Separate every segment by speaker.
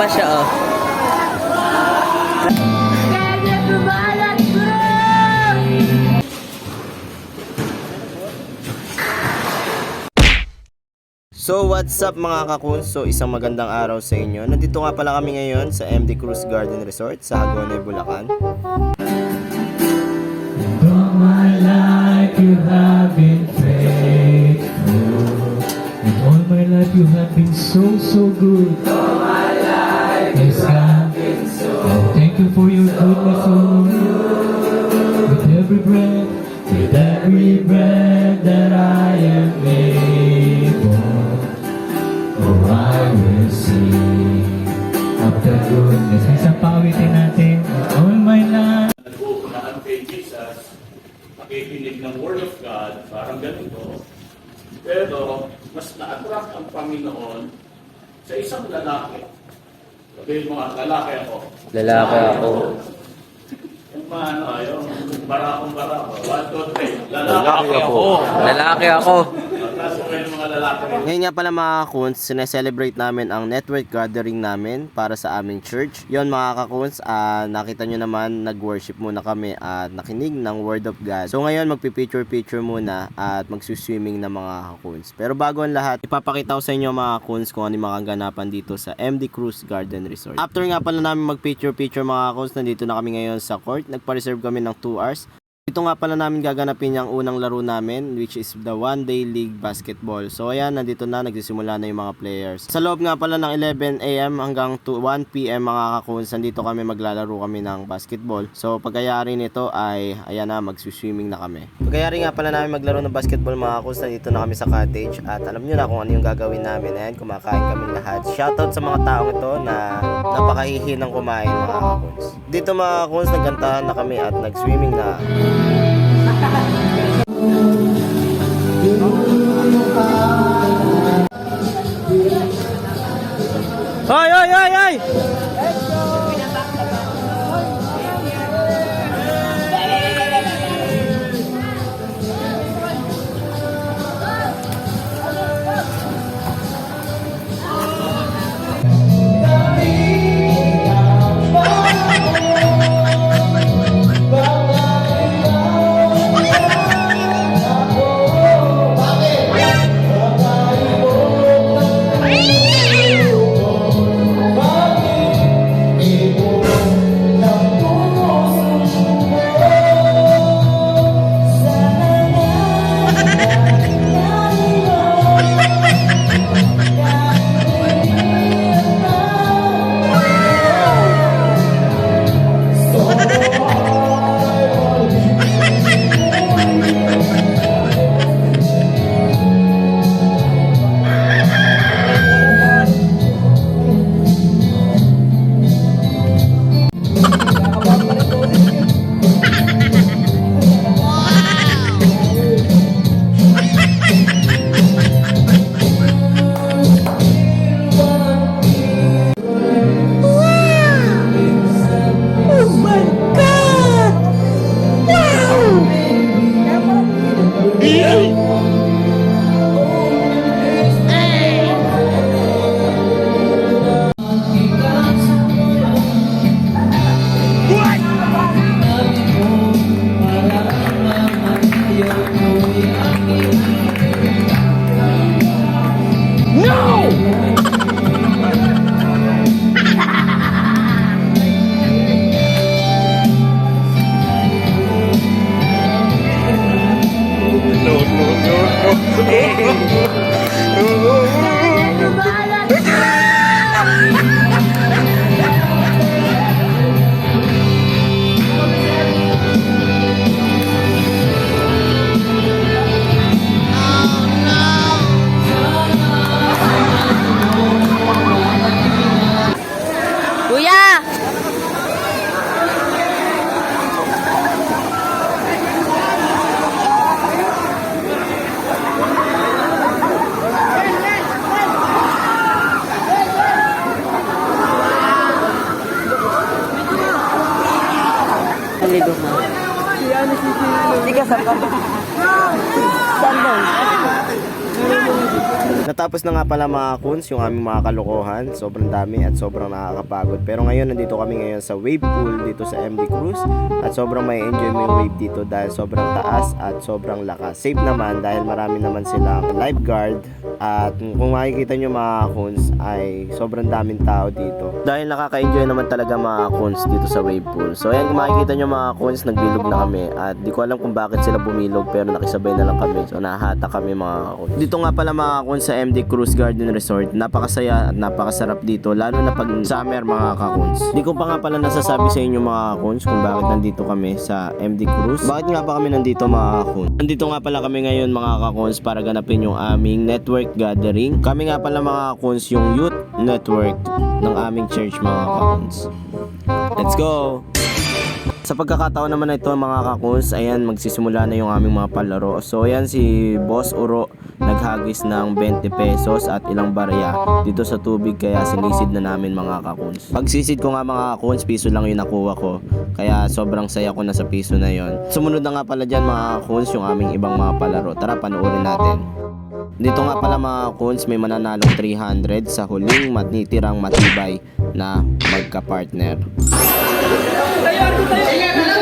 Speaker 1: pa siya, oh. So what's up mga kakun? So isang magandang araw sa inyo. Nandito nga pala kami ngayon sa MD Cruz Garden Resort sa Hagonoy, Bulacan.
Speaker 2: All my life you have been faithful. And all my life you have been so, so good. Yes, so Thank you for your goodness, O Lord. With every breath, with every breath that I am able. Oh, I will sing of the goodness. Isang pawitin natin. All my life.
Speaker 3: kay Jesus, nakikinig ng Word of God, parang ganito. Pero, mas na-attract ang Panginoon sa isang lalaki. Sabihin mo nga, lalaki ako.
Speaker 1: Lalaki ako.
Speaker 3: Yung mga ano, yung barakong barako. One, two, three. Lalaki, ako.
Speaker 1: Lalaki ako.
Speaker 3: Mga lalaki.
Speaker 1: Ngayon nga pala mga kakuns, sineselebrate namin ang network gathering namin para sa aming church. Yon mga kakuns, ah, nakita nyo naman, nag-worship muna kami at nakinig ng Word of God. So ngayon, magpipicture-picture muna at magsuswimming na mga kakuns. Pero bago ang lahat, ipapakita ko sa inyo mga kakuns kung ano yung mga dito sa MD Cruz Garden Resort. After nga pala namin mag-picture-picture mga kakuns, nandito na kami ngayon sa court. Nagpa-reserve kami ng 2 hours. Ito nga pala namin gaganapin yung unang laro namin which is the one day league basketball. So ayan, nandito na, nagsisimula na yung mga players. Sa loob nga pala ng 11 a.m. hanggang to 1 p.m. mga kakuns, nandito kami maglalaro kami ng basketball. So pagkayari nito ay, ayan na, magsuswimming na kami. Pagkayari nga pala namin maglaro ng basketball mga kakuns, nandito na kami sa cottage at alam nyo na kung ano yung gagawin namin. Ayan, kumakain kami lahat. Shoutout sa mga taong ito na napakahihi ng kumain mga kakuns. Dito mga kakuns, nagkantahan na kami at nag-swimming na. Hoy, hoy, hoy, hoy! Sige, saan ka ba? Saan ba? Natapos na nga pala mga kuns yung aming mga kalokohan. Sobrang dami at sobrang nakakapagod. Pero ngayon nandito kami ngayon sa wave pool dito sa MD Cruise. At sobrang may enjoy mo yung wave dito dahil sobrang taas at sobrang lakas. Safe naman dahil marami naman silang lifeguard. At kung makikita nyo mga kuns ay sobrang daming tao dito. Dahil nakaka-enjoy naman talaga mga kuns dito sa wave pool. So ayan kung makikita nyo mga kuns nagbilog na kami. At di ko alam kung bakit sila bumilog pero nakisabay na lang kami. So nahata kami mga kuns. Nga pala mga kuns sa MD Cruise Garden Resort. Napakasaya at napakasarap dito. Lalo na pag summer mga kakuns. Di ko pa nga pala nasasabi sa inyo mga kakuns kung bakit nandito kami sa MD Cruise. Bakit nga ba kami nandito mga kakuns? Nandito nga pala kami ngayon mga kakuns para ganapin yung aming network gathering. Kami nga pala mga kakuns yung youth network ng aming church mga kakuns. Let's go! Sa pagkakataon naman na ito mga kakuns, ayan magsisimula na yung aming mga palaro. So ayan si Boss Uro naghagis ng 20 pesos at ilang barya dito sa tubig kaya sinisid na namin mga kakuns. Pagsisid ko nga mga kakuns, piso lang yung nakuha ko. Kaya sobrang saya ko na sa piso na yon. Sumunod na nga pala dyan mga kakuns yung aming ibang mga palaro. Tara panoorin natin. Dito nga pala mga coons may mananalong 300 sa huling matitirang matibay na magka-partner. 哎呀！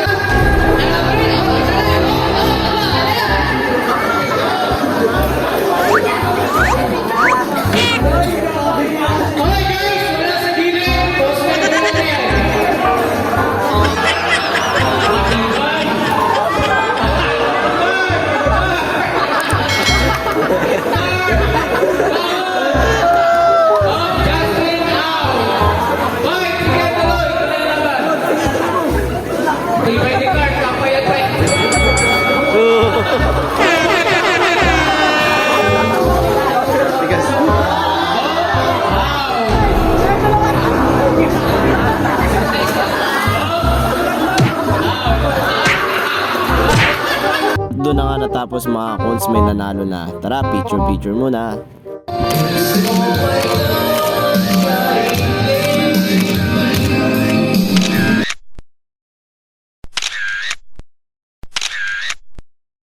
Speaker 1: Natapos mga coons may nanalo na. Tara, picture picture muna.